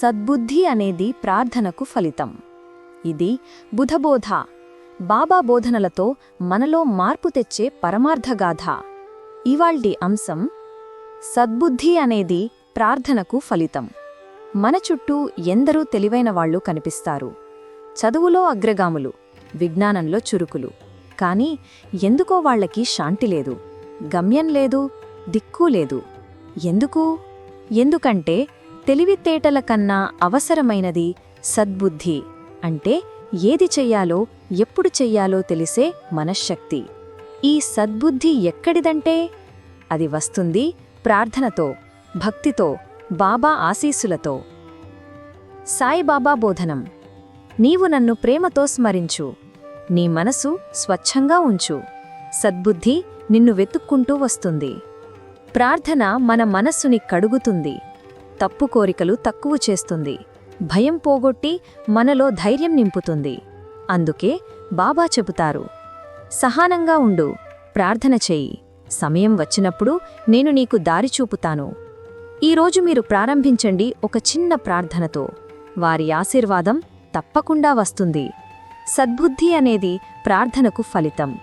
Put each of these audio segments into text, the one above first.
సద్బుద్ధి అనేది ప్రార్థనకు ఫలితం. ఇది బుధబోధ. బాబా బోధనలతో మనలో మార్పు తెచ్చే పరమార్థగాథ ఇవాల్టి అంశం సద్బుద్ధి అనేది ప్రార్థనకు ఫలితం. మన చుట్టూ ఎందరూ తెలివైన వాళ్ళు కనిపిస్తారు. చదువులో అగ్రగాములు విజ్ఞానంలో చురుకులు. కాని ఎందుకో వాళ్ళకి శాంతి లేదు గమ్యం లేదు దిక్కు లేదు. ఎందుకు? ఎందుకంటే తెలివితేటల కన్నా అవసరమైనది సద్బుద్ధి. అంటే ఏది చెయ్యాలో ఎప్పుడు చెయ్యాలో తెలిసే మనశ్శక్తి. ఈ సద్బుద్ధి ఎక్కడిదంటే? అది వస్తుంది ప్రార్థనతో భక్తితో బాబా ఆశీస్సులతో. సాయిబాబా బోధనం. నీవు నన్ను ప్రేమతో స్మరించు. నీ మనసు స్వచ్ఛంగా ఉంచు. సద్బుద్ధి నిన్ను వెతుక్కుంటూ వస్తుంది. ప్రార్థన మన మనస్సుని కడుగుతుంది. తప్పు కోరికలు తక్కువ చేస్తుంది. భయం పోగొట్టి మనలో ధైర్యం నింపుతుంది. అందుకే బాబా చెబుతారు సహానంగా ఉండు ప్రార్థన చెయ్యి సమయం వచ్చినప్పుడు నేను నీకు దారి చూపుతాను. ఈరోజు మీరు ప్రారంభించండి ఒక చిన్న ప్రార్థనతో. వారి ఆశీర్వాదం తప్పకుండా వస్తుంది. సద్బుద్ధి అనేది ప్రార్థనకు ఫలితం.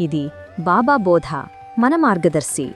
ఇది బాబా బోధ మన మార్గదర్శి.